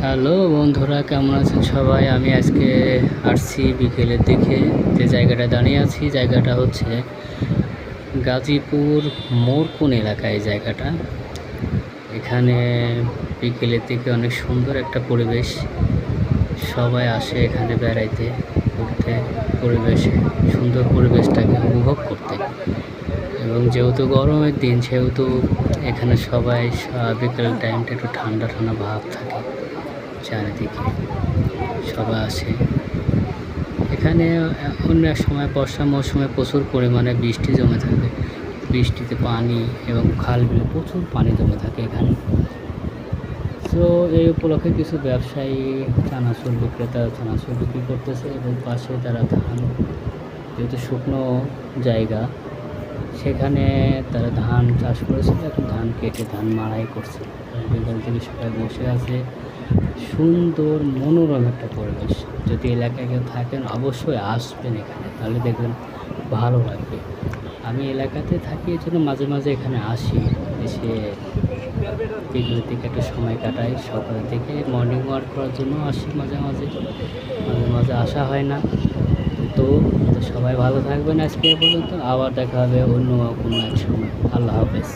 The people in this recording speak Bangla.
হ্যালো বন্ধুরা, কেমন আছেন সবাই? আমি আজকে আসছি বিকেলের দিকে। যে জায়গাটা দাঁড়িয়ে আছি, জায়গাটা হচ্ছে গাজীপুর মোরকুন এলাকায় জায়গাটা। এখানে বিকেলের দিকে অনেক সুন্দর একটা পরিবেশ। সবাই আসে এখানে বেড়াইতে, ঘুরতে। পরিবেশে, সুন্দর পরিবেশটাকে উপভোগ করতে। এবং যেহেতু গরমের দিন, সেহেতু এখানে সবাই সা- বিকেল টাইমটা একটু ঠান্ডা ঠান্ডা ভাব থাকে। চারিদিকে সবাই আসে। এখানে অন্য এক সময় বর্ষা মৌসুমে প্রচুর পরিমাণে বৃষ্টি জমে থাকে। বৃষ্টিতে পানি এবং খাল বিলে প্রচুর পানি জমে থাকে এখানে। তো এই উপলক্ষে কিছু ব্যবসায়ী চানাচুর বিক্রেতা চানাচুর বিক্রি করতেছে এবং পাশে তারা ধান, যেহেতু শুকনো জায়গা, সেখানে তারা ধান চাষ করেছিল এখন ধান কেটে ধান মাড়াই করছে। থেকে সবাই বসে আছে। সুন্দর মনোরম একটা পরিবেশ। যদি এলাকায় কেউ থাকেন, অবশ্যই আসবেন এখানে। তাহলে দেখবেন ভালো লাগবে। আমি এলাকাতে থাকি, এই জন্য মাঝে মাঝে এখানে আসি। এসে বিকেলের দিকে একটু সময় কাটাই। সকালের দিকে মর্নিং ওয়াক করার জন্য আসি মাঝে মাঝে। মাঝে মাঝে আসা হয় না। তো সবাই ভালো থাকবেন আজকে পর্যন্ত। আবার দেখা হবে অন্য কোনো এক সময়। আল্লাহ হাফেজ।